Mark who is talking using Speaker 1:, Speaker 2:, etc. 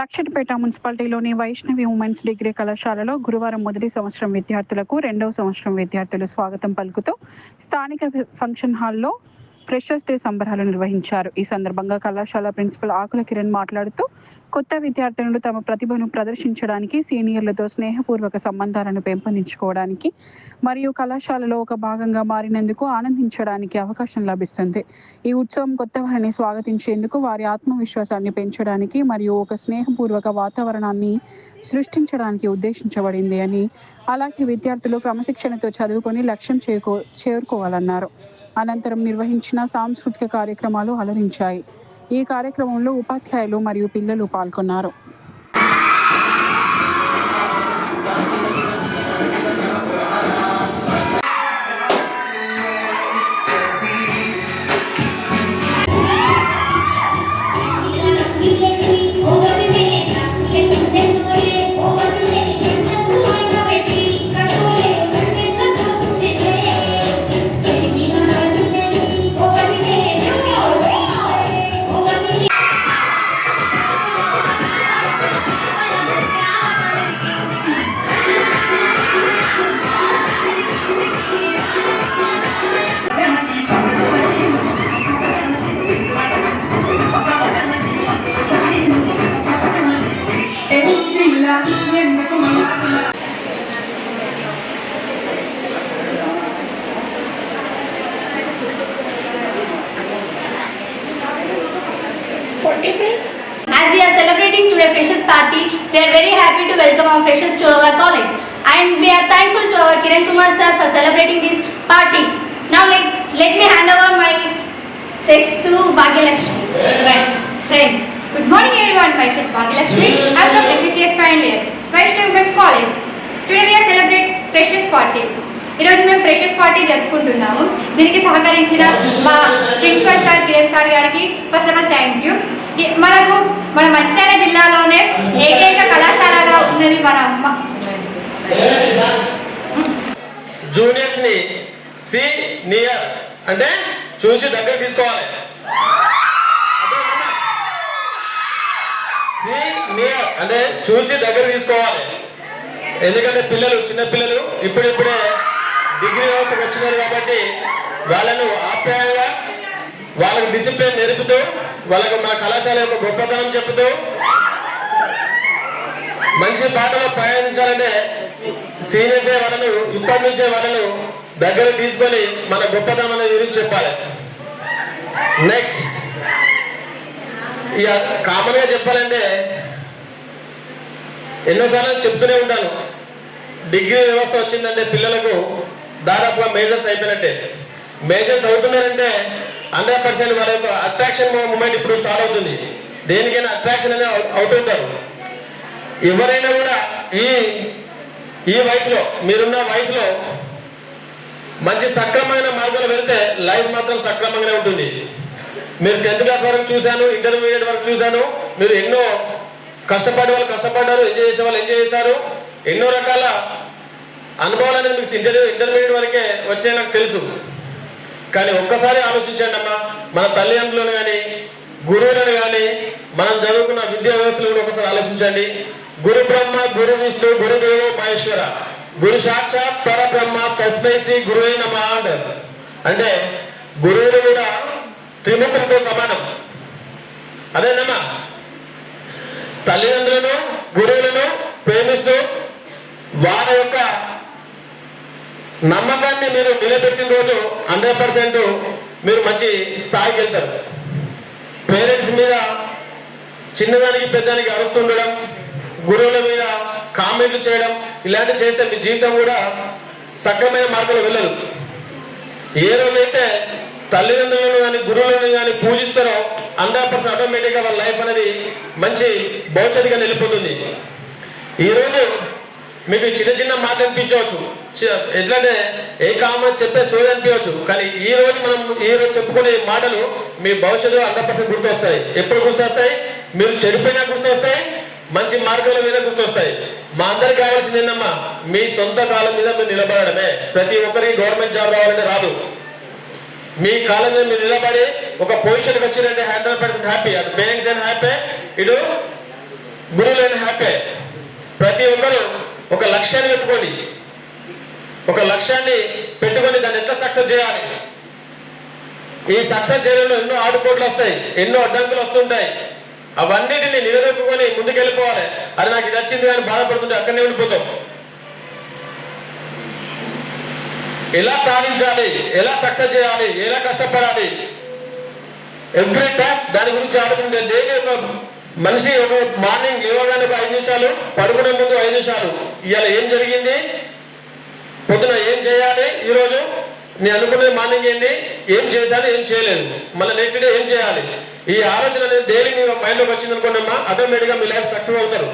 Speaker 1: లక్షటిపేట మున్సిపాలిటీలోని Vaishnavi women's degree కళాశాలలో గురువారం మొదటి సంవత్సరం విద్యార్థులకు రెండవ సంవత్సరం విద్యార్థులు స్వాగతం పలుకుతూ స్థానిక ఫంక్షన్ హాల్లో ఫ్రెషర్స్ డే సంబరాలు నిర్వహించారు ఈ సందర్భంగా కళాశాల ప్రిన్సిపల్ ఆకుల కిరణ్ మాట్లాడుతూ కొత్త విద్యార్థులను తమ ప్రతిభను ప్రదర్శించడానికి సీనియర్లతో స్నేహపూర్వక సంబంధాలను పెంపొందించుకోవడానికి మరియు కళాశాలలో ఒక భాగంగా మారినందుకు ఆనందించడానికి అవకాశం లభిస్తుంది ఈ ఉత్సవం కొత్త వారిని స్వాగతించేందుకు వారి ఆత్మవిశ్వాసాన్ని పెంచడానికి మరియు ఒక స్నేహపూర్వక వాతావరణాన్ని సృష్టించడానికి ఉద్దేశించబడింది అని అలాగే విద్యార్థులు క్రమశిక్షణతో చదువుకొని లక్ష్యం చేకో చేరుకోవాలన్నారు అనంతరం నిర్వహించిన సాంస్కృతిక కార్యక్రమాలు అలరించాయి ఈ కార్యక్రమంలో ఉపాధ్యాయులు మరియు పిల్లలు పాల్గొన్నారు
Speaker 2: As we are celebrating today freshers party, we are very happy to welcome our freshers to our college. And we are thankful to our Kiran Kumar sir for celebrating this party. Now let, let me hand over my text to Bhagyalakshmi. Right. Friend.
Speaker 3: Good morning everyone, myself Bhagyalakshmi. I am from MBCS Final Year, Vice Women's College. Today we are celebrating freshers party. ఈ రోజు మేము freshers party జరుపుకుంటున్నాము దీనికి సహకరించిన మా principal sir Kiran sir గారికి first of all thank you మనకు మన మంచిర్యాల జిల్లాలోనే ఏకైక కళాశాలగా ఉన్నది మన అమ్మ
Speaker 4: జూనియర్స్ ని సి నియర్ అంటే చూసి దగ్గర తీసుకోవాలి సి నియర్ అంటే చూసి దగ్గర తీసుకోవాలి ఎందుకంటే పిల్లలు చిన్న పిల్లలు ఇప్పుడిప్పుడే డిగ్రీ వ్యవస్థకు వచ్చినారు కాబట్టి వాళ్ళను ఆప్యాయంగా వాళ్ళకు డిసిప్లిన్ నేర్పుతూ వాళ్ళకు మన కళాశాల యొక్క గొప్పతనం చెప్తూ మంచి బాటలో ప్రయాణించాలంటే సీనియర్సే వాళ్ళను ఇప్పటి నుంచే వాళ్ళను దగ్గర తీసుకొని మన గొప్పతనం అనే గురించి చెప్పాలి నెక్స్ట్ ఇక కామన్గా చెప్పాలంటే ఎన్నోసార్లు చెప్తూనే ఉంటాను డిగ్రీ వ్యవస్థ వచ్చిందంటే పిల్లలకు దాదాపుగా మేజర్స్ అయిపోయినట్టే మేజర్స్ అవుతున్నారంటే హండ్రెడ్ పర్సెంట్ వాళ్ళ యొక్క అట్రాక్షన్ మూమెంట్ ఇప్పుడు స్టార్ట్ అవుతుంది దేనికైనా అట్రాక్షన్ అనేది అవుతారు ఎవరైనా కూడా ఈ ఈ వయసులో మీరున్న వయసులో మంచి సక్రమమైన మార్గంలో వెళ్తే లైఫ్ మాత్రం సక్రమంగానే ఉంటుంది మీరు టెన్త్ క్లాస్ వరకు చూశాను ఇంటర్మీడియట్ వరకు చూశాను మీరు ఎన్నో కష్టపడే వాళ్ళు కష్టపడ్డారు ఎంజాయ్ చేసే వాళ్ళు ఎంజాయ్ చేశారు ఎన్నో రకాల అనుభవాలు అనేది మీకు ఇంటర్ ఇంటర్మీడియట్ వరకే వచ్చాయని నాకు తెలుసు కానీ ఒక్కసారి ఆలోచించండి అమ్మా మన తల్లిదండ్రులను కానీ గురువులను కానీ మనం చదువుకున్న విద్యా వ్యవస్థలు కూడా ఒకసారి ఆలోచించండి గురు బ్రహ్మ గురు విష్ణు గురుదేవో మహేశ్వర గురు సాక్షాత్ పరబ్రహ్మ తస్మై శ్రీ గురువే నమ అంటే గురువులు కూడా త్రిముఖంతో సమానం అదేనమ్మా తల్లిదండ్రులను గురువులను ప్రేమిస్తూ వారి యొక్క నమ్మకాన్ని మీరు నిలబెట్టిన రోజు హండ్రెడ్ పర్సెంట్ మీరు మంచి స్థాయికి వెళ్తారు పేరెంట్స్ మీద చిన్నదానికి పెద్దదానికి అరుస్తుండడం గురువుల మీద కామెంట్లు చేయడం ఇలాంటివి చేస్తే మీ జీవితం కూడా సక్రమైన మార్గంలో వెళ్ళదు ఏ రోజైతే తల్లిదండ్రులను కానీ గురువులను కానీ పూజిస్తారో హండ్రెడ్ పర్సెంట్ ఆటోమేటిక్గా వాళ్ళ లైఫ్ అనేది మంచి భవిష్యత్తుగా నిలిపోతుంది ఈరోజు మీకు చిన్న చిన్న మాట అనిపించవచ్చు ఎట్లంటే ఏ కామన్ చెప్పే సోది అనిపించవచ్చు కానీ ఈ రోజు మనం ఈ రోజు చెప్పుకునే మాటలు మీ భవిష్యత్తులో హండ్రెడ్ పర్సెంట్ గుర్తొస్తాయి ఎప్పుడు గుర్తొస్తాయి మీరు చెడిపోయినా గుర్తొస్తాయి మంచి మార్గాల మీద గుర్తొస్తాయి మా అందరికి కావాల్సింది ఏంటమ్మా మీ సొంత కాలం మీద మీరు నిలబడమే ప్రతి ఒక్కరికి గవర్నమెంట్ జాబ్ రావాలంటే రాదు మీ కాలం మీద మీరు నిలబడి ఒక పొజిషన్ వచ్చిందంటే హండ్రెడ్ పర్సెంట్ హ్యాపీ అది పేరెంట్స్ అయినా హ్యాపీ ఇటు గురువులైనా హ్యాపీ ప్రతి ఒక్కరు ఒక లక్ష్యాన్ని పెట్టుకోండి ఒక లక్ష్యాన్ని పెట్టుకొని దాన్ని ఎంత సక్సెస్ చేయాలి ఈ సక్సెస్ చేయడంలో ఎన్నో ఆడుపోట్లు వస్తాయి ఎన్నో అడ్డంకులు వస్తుంటాయి అవన్నిటిని నిలదొక్కుని ముందుకెళ్ళిపోవాలి అది నాకు ఇది వచ్చింది అని బాధపడుతుంటే అక్కడనే ఉండిపోతాం ఎలా సాధించాలి ఎలా సక్సెస్ చేయాలి ఎలా కష్టపడాలి ఎవ్రీ టైం దాని గురించి ఆడుతుంటే డైలీ ఒక మనిషి ఒక మార్నింగ్ లేవగానే ఒక ఐదు నిమిషాలు పడుకునే ముందు ఐదు నిమిషాలు ఇవాళ ఏం జరిగింది పొద్దున ఏం చేయాలి ఈరోజు నేను అనుకునే మార్నింగ్ ఏంటి ఏం చేశాను ఏం చేయలేదు మళ్ళీ నెక్స్ట్ డే ఏం చేయాలి ఈ ఆలోచన అనేది డైలీ మీ మైండ్లోకి వచ్చింది అనుకోండి అమ్మా ఆటోమేటిక్గా మీ లైఫ్ సక్సెస్ అవుతారు